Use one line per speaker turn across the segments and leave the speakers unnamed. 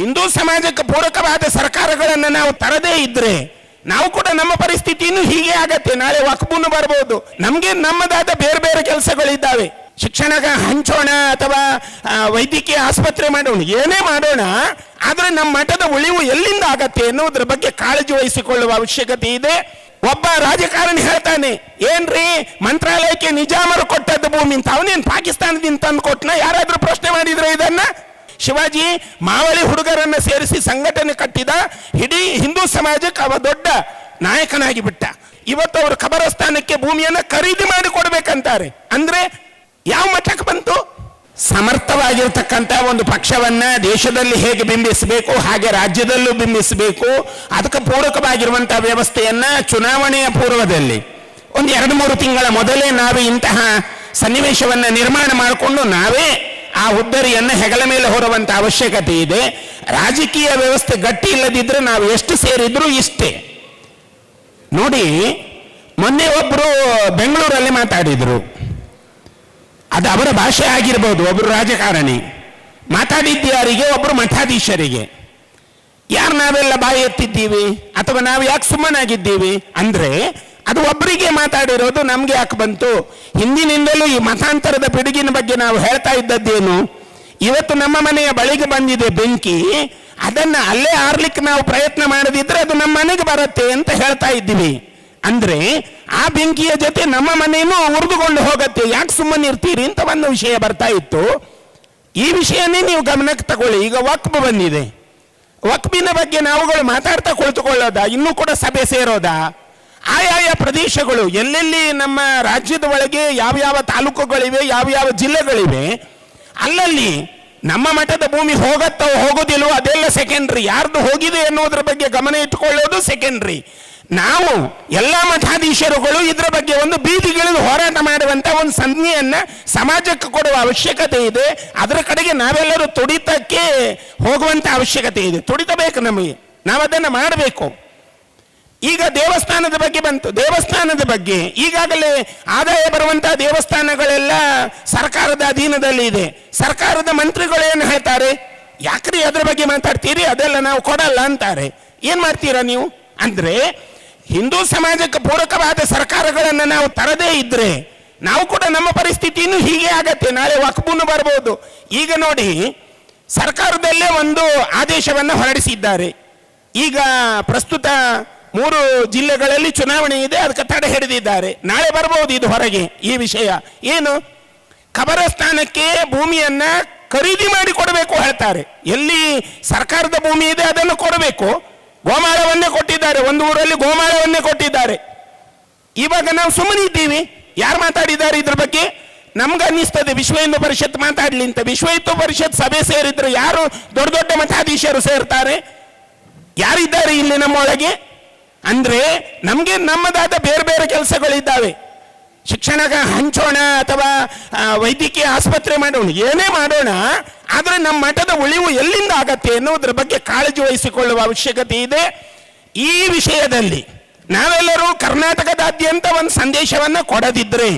ಹಿಂದೂ ಸಮಾಜಕ್ಕೆ ಪೂರಕವಾದ ಸರ್ಕಾರಗಳನ್ನು ನಾವು ತರದೇ ಇದ್ರೆ ನಾವು ಕೂಡ ನಮ್ಮ ಪರಿಸ್ಥಿತಿನೂ ಹೀಗೆ ಆಗತ್ತೆ. ನಾಳೆ ವಕ್ಬೂನು ಬರ್ಬೋದು. ನಮ್ಗೆ ನಮ್ಮದಾದ ಬೇರೆ ಬೇರೆ ಕೆಲಸಗಳಿದ್ದಾವೆ. ಶಿಕ್ಷಣ ಹಂಚೋಣ ಅಥವಾ ವೈದ್ಯಕೀಯ ಆಸ್ಪತ್ರೆ ಮಾಡೋಣ, ಏನೇ ಮಾಡೋಣ, ಆದ್ರೆ ನಮ್ಮ ಮಠದ ಉಳಿವು ಎಲ್ಲಿಂದ ಆಗತ್ತೆ ಎನ್ನುವುದರ ಬಗ್ಗೆ ಕಾಳಜಿ ವಹಿಸಿಕೊಳ್ಳುವ ಅವಶ್ಯಕತೆ ಇದೆ. ಒಬ್ಬ ರಾಜಕಾರಣಿ ಹೇಳ್ತಾನೆ, ಏನ್ರಿ, ಮಂತ್ರಾಲಯಕ್ಕೆ ನಿಜಾಮರು ಕೊಟ್ಟದ್ದು ಭೂಮಿ ಅಂತ. ಅವನೇನ್ ಪಾಕಿಸ್ತಾನದಿಂದ ತಂದು ಕೊಟ್ನ? ಯಾರಾದ್ರೂ ಪ್ರಶ್ನೆ ಮಾಡಿದ್ರೆ ಶಿವಾಜಿ ಮಾವಳಿ ಹುಡುಗರನ್ನ ಸೇರಿಸಿ ಸಂಘಟನೆ ಕಟ್ಟಿದ ಇಡೀ ಹಿಂದೂ ಸಮಾಜಕ್ಕೆ ಅವ ದೊಡ್ಡ ನಾಯಕನಾಗಿ ಬಿಟ್ಟ. ಇವತ್ತು ಅವರು ಖಬರಸ್ಥಾನಕ್ಕೆ ಭೂಮಿಯನ್ನು ಖರೀದಿ ಮಾಡಿ ಕೊಡ್ಬೇಕಂತಾರೆ. ಅಂದ್ರೆ ಯಾವ ಮಟ್ಟಕ್ಕೆ ಬಂತು? ಸಮರ್ಥವಾಗಿರ್ತಕ್ಕಂಥ ಒಂದು ಪಕ್ಷವನ್ನ ದೇಶದಲ್ಲಿ ಹೇಗೆ ಬಿಂಬಿಸಬೇಕು, ಹಾಗೆ ರಾಜ್ಯದಲ್ಲೂ ಬಿಂಬಿಸಬೇಕು, ಅದಕ್ಕೆ ಪೂರಕವಾಗಿರುವಂತಹ ವ್ಯವಸ್ಥೆಯನ್ನ ಚುನಾವಣೆಯ ಪೂರ್ವದಲ್ಲಿ ಒಂದು ಎರಡು ಮೂರು ತಿಂಗಳ ಮೊದಲೇ ನಾವು ಇಂತಹ ಸನ್ನಿವೇಶವನ್ನ ನಿರ್ಮಾಣ ಮಾಡಿಕೊಂಡು ನಾವೇ ಆ ಹುದ್ದರಿಯನ್ನು ಹೆಗಲ ಮೇಲೆ ಹೊರುವಂತ ಅವಶ್ಯಕತೆ ಇದೆ. ರಾಜಕೀಯ ವ್ಯವಸ್ಥೆ ಗಟ್ಟಿ ಇಲ್ಲದಿದ್ರೆ ನಾವು ಎಷ್ಟು ಸೇರಿದ್ರೂ ಇಷ್ಟೇ. ನೋಡಿ, ಮೊನ್ನೆ ಒಬ್ರು ಬೆಂಗಳೂರಲ್ಲಿ ಮಾತಾಡಿದ್ರು. ಅದು ಅವರ ಭಾಷೆ ಆಗಿರ್ಬೋದು, ಒಬ್ರು ರಾಜಕಾರಣಿ. ಮಾತಾಡಿದ್ದು ಯಾರಿಗೆ ಒಬ್ರು ಮಠಾಧೀಶರಿಗೆ. ಯಾರು ನಾವೆಲ್ಲ ಬಾಯಿ ಎತ್ತಿದ್ದೀವಿ? ಅಥವಾ ನಾವು ಯಾಕೆ ಸುಮ್ಮನಾಗಿದ್ದೀವಿ? ಅಂದ್ರೆ ಅದು ಒಬ್ಬರಿಗೆ ಮಾತಾಡಿರೋದು ನಮಗೆ ಯಾಕೆ ಬಂತು? ಹಿಂದಿನಿಂದಲೂ ಈ ಮತಾಂತರದ ಪಿಡುಗಿನ ಬಗ್ಗೆ ನಾವು ಹೇಳ್ತಾ ಇದ್ದದ್ದೇನು? ಇವತ್ತು ನಮ್ಮ ಮನೆಯ ಬಳಿಗೆ ಬಂದಿದೆ ಬೆಂಕಿ. ಅದನ್ನ ಅಲ್ಲೇ ಆರ್ಲಿಕ್ಕೆ ನಾವು ಪ್ರಯತ್ನ ಮಾಡದಿದ್ರೆ ಅದು ನಮ್ಮ ಮನೆಗೆ ಬರುತ್ತೆ ಅಂತ ಹೇಳ್ತಾ ಇದ್ದೀವಿ. ಅಂದ್ರೆ ಆ ಬೆಂಕಿಯ ಜೊತೆ ನಮ್ಮ ಮನೆಯೂ ಉರಿದುಕೊಂಡು ಹೋಗತ್ತೆ. ಯಾಕೆ ಸುಮ್ಮನೆ ಇರ್ತೀರಿ ಅಂತ ಒಂದು ವಿಷಯ ಬರ್ತಾ ಇತ್ತು. ಈ ವಿಷಯನೇ ನೀವು ಗಮನಕ್ಕೆ ತಗೊಳ್ಳಿ. ಈಗ ವಕ್ಬ್ ಬಂದಿದೆ. ವಕ್ಬಿನ ಬಗ್ಗೆ ನಾವುಗಳು ಮಾತಾಡ್ತಾ ಕುಳಿತುಕೊಳ್ಳೋದಾ? ಇನ್ನೂ ಕೂಡ ಸಭೆ ಸೇರೋದಾ? ಆಯಾಯ ಪ್ರದೇಶಗಳು, ಎಲ್ಲೆಲ್ಲಿ ನಮ್ಮ ರಾಜ್ಯದ ಒಳಗೆ ಯಾವ್ಯಾವ ತಾಲೂಕುಗಳಿವೆ, ಯಾವ್ಯಾವ ಜಿಲ್ಲೆಗಳಿವೆ, ಅಲ್ಲಲ್ಲಿ ನಮ್ಮ ಮಠದ ಭೂಮಿ ಹೋಗತ್ತೋ ಹೋಗೋದಿಲ್ವೋ ಅದೆಲ್ಲ ಸೆಕೆಂಡ್ರಿ ಯಾರ್ದು ಹೋಗಿದೆ ಎನ್ನುವುದರ ಬಗ್ಗೆ ಗಮನ ಇಟ್ಟುಕೊಳ್ಳೋದು ಸೆಕೆಂಡ್ರಿ ನಾವು ಎಲ್ಲ ಮಠಾಧೀಶರುಗಳು ಇದರ ಬಗ್ಗೆ ಒಂದು ಬೀದಿಗಿಳಿದು ಹೋರಾಟ ಮಾಡುವಂತ ಒಂದು ಸಂಜ್ಞೆಯನ್ನ ಸಮಾಜಕ್ಕೆ ಕೊಡುವ ಅವಶ್ಯಕತೆ ಇದೆ. ಅದರ ಕಡೆಗೆ ನಾವೆಲ್ಲರೂ ತುಡಿತಕ್ಕೆ ಹೋಗುವಂತ ಅವಶ್ಯಕತೆ ಇದೆ. ತುಡಿತಬೇಕು ನಮಗೆ. ನಾವು ಅದನ್ನು ಮಾಡಬೇಕು. ಈಗ ದೇವಸ್ಥಾನದ ಬಗ್ಗೆ ಬಂತು. ದೇವಸ್ಥಾನದ ಬಗ್ಗೆ. ಈಗಾಗಲೇ ಆದಾಯ ಬರುವಂತಹ ದೇವಸ್ಥಾನಗಳೆಲ್ಲ ಸರ್ಕಾರದ ಅಧೀನದಲ್ಲಿ ಇದೆ. ಸರ್ಕಾರದ ಮಂತ್ರಿಗಳು ಏನು ಹೇಳ್ತಾರೆ? ಯಾಕ್ರಿ ಅದ್ರ ಬಗ್ಗೆ ಮಾತಾಡ್ತೀರಿ? ಅದೆಲ್ಲ ನಾವು ಕೊಡಲ್ಲ ಅಂತಾರೆ. ಏನ್ ಮಾಡ್ತೀರಾ ನೀವು? ಅಂದ್ರೆ ಹಿಂದೂ ಸಮಾಜಕ್ಕೆ ಪೂರಕವಾದ ಸರ್ಕಾರಗಳನ್ನು ನಾವು ತರದೇ ಇದ್ರೆ ನಾವು ಕೂಡ ನಮ್ಮ ಪರಿಸ್ಥಿತಿನೂ ಹೀಗೆ ಆಗತ್ತೆ. ನಾಳೆ ವಕ್ಬೂನು ಬರ್ಬೋದು. ಈಗ ನೋಡಿ, ಸರ್ಕಾರದಲ್ಲೇ ಒಂದು ಆದೇಶವನ್ನು ಹೊರಡಿಸಿದ್ದಾರೆ. ಈಗ ಪ್ರಸ್ತುತ ಮೂರು ಜಿಲ್ಲೆಗಳಲ್ಲಿ ಚುನಾವಣೆ ಇದೆ, ಅದಕ್ಕೆ ತಡೆ ಹಿಡಿದಿದ್ದಾರೆ. ನಾಳೆ ಬರಬಹುದು ಇದು ಹೊರಗೆ, ಈ ವಿಷಯ. ಏನು? ಖಬರಸ್ಥಾನಕ್ಕೆ ಭೂಮಿಯನ್ನ ಖರೀದಿ ಮಾಡಿ ಕೊಡಬೇಕು ಹೇಳ್ತಾರೆ. ಎಲ್ಲಿ ಸರ್ಕಾರದ ಭೂಮಿ ಇದೆ, ಅದನ್ನು ಕೊಡಬೇಕು. ಗೋಮಾಳವನ್ನೇ ಕೊಟ್ಟಿದ್ದಾರೆ, ಒಂದು ಊರಲ್ಲಿ ಗೋಮಾಳವನ್ನೇ ಕೊಟ್ಟಿದ್ದಾರೆ. ಇವಾಗ ನಾವು ಸುಮ್ಮನೆ ಇದ್ದೀವಿ. ಯಾರು ಮಾತಾಡಿದ್ದಾರೆ ಇದ್ರ ಬಗ್ಗೆ? ನಮ್ಗೆ ಅನ್ನಿಸ್ತದೆ, ವಿಶ್ವ ಹಿಂದೂ ಪರಿಷತ್ ಮಾತಾಡ್ಲಿ ಅಂತ. ವಿಶ್ವ ಹಿಂದೂ ಪರಿಷತ್ ಸಭೆ ಸೇರಿದ್ರೆ ಯಾರು ದೊಡ್ಡ ದೊಡ್ಡ ಮಠಾಧೀಶರು ಸೇರ್ತಾರೆ? ಯಾರಿದ್ದಾರೆ ಇಲ್ಲಿ ನಮ್ಮೊಳಗೆ? ಅಂದ್ರೆ ನಮಗೆ ನಮ್ಮದಾದ ಬೇರೆ ಬೇರೆ ಕೆಲಸಗಳಿದ್ದಾವೆ. ಶಿಕ್ಷಣ ಹಂಚೋಣ ಅಥವಾ ವೈದ್ಯಕೀಯ ಆಸ್ಪತ್ರೆ ಮಾಡೋಣ, ಏನೇ ಮಾಡೋಣ, ಆದರೆ ನಮ್ಮ ಮಠದ ಉಳಿವು ಎಲ್ಲಿಂದ ಆಗತ್ತೆ ಎನ್ನುವುದರ ಬಗ್ಗೆ ಕಾಳಜಿ ವಹಿಸಿಕೊಳ್ಳುವ ಅವಶ್ಯಕತೆ ಇದೆ. ಈ ವಿಷಯದಲ್ಲಿ ನಾವೆಲ್ಲರೂ ಕರ್ನಾಟಕದಾದ್ಯಂತ ಒಂದು ಸಂದೇಶವನ್ನ ಕೊಡದಿದ್ರೆ,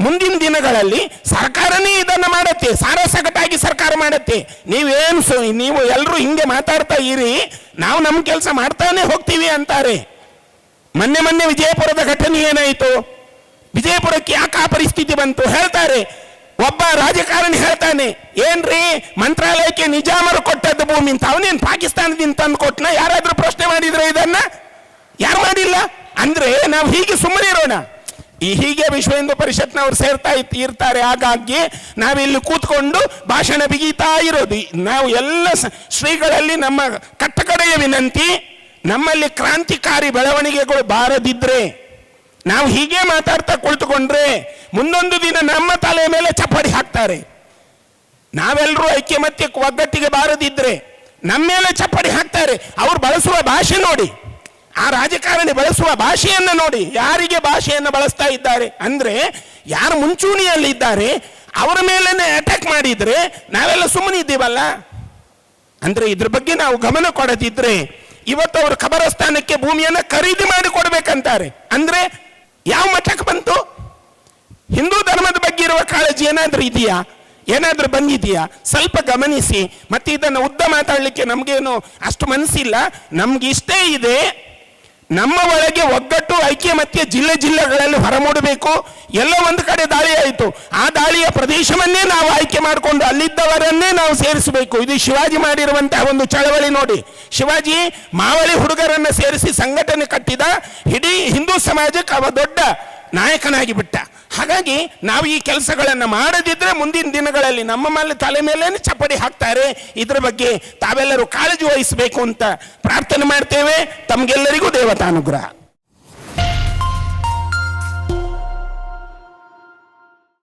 ಮುಂದಿನ ದಿನಗಳಲ್ಲಿ ಸರ್ಕಾರನೇ ಇದನ್ನ ಮಾಡತ್ತೆ ಸಾರಸಗಟಾಗಿ ಸರ್ಕಾರ ಮಾಡತ್ತೆ. ನೀವೇನು ನೀವು ಎಲ್ಲರೂ ಹಿಂಗೆ ಮಾತಾಡ್ತಾ ಇರಿ, ನಾವು ನಮ್ಮ ಕೆಲಸ ಮಾಡ್ತಾನೆ ಹೋಗ್ತೀವಿ ಅಂತಾರೆ. ಮೊನ್ನೆ ಮೊನ್ನೆ ವಿಜಯಪುರದ ಘಟನೆ ಏನಾಯಿತು? ವಿಜಯಪುರಕ್ಕೆ ಯಾಕೆ ಆ ಪರಿಸ್ಥಿತಿ ಬಂತು? ಹೇಳ್ತಾರೆ. ಒಬ್ಬ ರಾಜಕಾರಣಿ ಹೇಳ್ತಾನೆ, ಏನ್ರಿ, ಮಂತ್ರಾಲಯಕ್ಕೆ ನಿಜಾಮರು ಕೊಟ್ಟದ್ದು ಭೂಮಿ ಅಂತ. ಅವನೇನ್ ಪಾಕಿಸ್ತಾನದಿಂದ ತಂದು ಕೊಟ್ಟನ ಯಾರಾದ್ರೂ ಪ್ರಶ್ನೆ ಮಾಡಿದ್ರೆ ಇದನ್ನ? ಯಾರು ಮಾಡಿಲ್ಲ? ಅಂದ್ರೆ ನಾವು ಹೀಗೆ ಸುಮ್ಮನೆ ಇರೋಣ. ಈ ಹೀಗೆ ವಿಶ್ವ ಹಿಂದೂ ಪರಿಷತ್ನವ್ರು ಸೇರ್ತಾ ಇರ್ತಾರೆ. ಹಾಗಾಗಿ ನಾವಿಲ್ಲಿ ಕೂತ್ಕೊಂಡು ಭಾಷಣ ಬಿಗೀತಾ ಇರೋದು. ನಾವು ಎಲ್ಲ ಶ್ರೀಗಳಲ್ಲಿ ನಮ್ಮ ಕಟ್ಟಕಡೆಯ ವಿನಂತಿ ನಮ್ಮಲ್ಲಿ ಕ್ರಾಂತಿಕಾರಿ ಬೆಳವಣಿಗೆಗಳು ಬಾರದಿದ್ರೆ ನಾವು ಹೀಗೆ ಮಾತಾಡ್ತಾ ಕುಳಿತುಕೊಂಡ್ರೆ ಮುಂದೊಂದು ದಿನ ನಮ್ಮ ತಲೆ ಮೇಲೆ ಚಪ್ಪಡಿ ಹಾಕ್ತಾರೆ. ನಾವೆಲ್ಲರೂ ಐಕ್ಯಮತ್ಯಕ್ಕೆ ಒಗ್ಗಟ್ಟಿಗೆ ಬಾರದಿದ್ರೆ ನಮ್ಮ ಮೇಲೆ ಚಪ್ಪಡಿ ಹಾಕ್ತಾರೆ. ಅವ್ರು ಬಳಸುವ ಭಾಷೆ ನೋಡಿ. ಆ ರಾಜಕಾರಣಿ ಬಳಸುವ ಭಾಷೆಯನ್ನು ನೋಡಿ. ಯಾರಿಗೆ ಭಾಷೆಯನ್ನು ಬಳಸ್ತಾ ಇದ್ದಾರೆ ಅಂದ್ರೆ ಯಾರು ಮುಂಚೂಣಿಯಲ್ಲಿ ಇದ್ದಾರೆ, ಅವರ ಮೇಲೇ ಅಟ್ಯಾಕ್ ಮಾಡಿದ್ರೆ ನಾವೆಲ್ಲ ಸುಮ್ಮನೆ ಇದ್ದೀವಲ್ಲ ಅಂದ್ರೆ ಇದ್ರ ಬಗ್ಗೆ ನಾವು ಗಮನ ಕೊಡದಿದ್ರೆ ಇವತ್ತು ಅವರು ಖಬರಸ್ಥಾನಕ್ಕೆ ಭೂಮಿಯನ್ನು ಖರೀದಿ ಮಾಡಿ ಕೊಡಬೇಕಂತಾರೆ. ಅಂದ್ರೆ ಯಾವ ಮಠಕ್ಕೆ ಬಂತು? ಹಿಂದೂ ಧರ್ಮದ ಬಗ್ಗೆ ಇರುವ ಕಾಳಜಿ ಏನಾದ್ರೂ ಇದೆಯಾ? ಏನಾದ್ರೂ ಬಂದಿದೆಯಾ? ಸ್ವಲ್ಪ ಗಮನಿಸಿ. ಮತ್ತೆ ಇದನ್ನು ಉದ್ದ ಮಾತಾಡಲಿಕ್ಕೆ ನಮಗೇನು ಅಷ್ಟು ಮನಸ್ಸಿಲ್ಲ. ನಮ್ಗೆ ಇಷ್ಟೇ ಇದೆ. ನಮ್ಮ ಒಳಗೆ ಒಗ್ಗಟ್ಟು ಐಕ್ಯಮತ್ಯ ಜಿಲ್ಲೆ ಜಿಲ್ಲೆಗಳಲ್ಲಿ ಹೊರಮೂಡಬೇಕು ಎಲ್ಲ ಒಂದು ಕಡೆ ದಾಳಿ ಆಯಿತು. ಆ ದಾಳಿಯ ಪ್ರದೇಶವನ್ನೇ ನಾವು ಆಯ್ಕೆ ಮಾಡಿಕೊಂಡು ಅಲ್ಲಿದ್ದವರನ್ನೇ ನಾವು ಸೇರಿಸಬೇಕು. ಇದು ಶಿವಾಜಿ ಮಾಡಿರುವಂತಹ ಒಂದು ಚಳವಳಿ ನೋಡಿ. ಶಿವಾಜಿ ಮಾವಳಿ ಹುಡುಗರನ್ನು ಸೇರಿಸಿ ಸಂಘಟನೆ ಕಟ್ಟಿದ. ಇಡೀ ಹಿಂದೂ ಸಮಾಜಕ್ಕೆ ಅವ ದೊಡ್ಡ ನಾಯಕನಾಗಿ ಬಿಟ್ಟ. ಹಾಗಾಗಿ ನಾವು ಈ ಕೆಲಸಗಳನ್ನು ಮಾಡದಿದ್ದರೆ ಮುಂದಿನ ದಿನಗಳಲ್ಲಿ ನಮ್ಮ ಮೇಲೆ ತಲೆ ಮೇಲೆ ಚಪ್ಪಡಿ ಹಾಕ್ತಾರೆ. ಇದರ ಬಗ್ಗೆ ತಾವೆಲ್ಲರೂ ಕಾಳಜಿ ವಹಿಸಬೇಕು ಅಂತ ಪ್ರಾರ್ಥನೆ ಮಾಡ್ತೇವೆ. ತಮಗೆಲ್ಲರಿಗೂ ದೇವತಾನುಗ್ರಹ.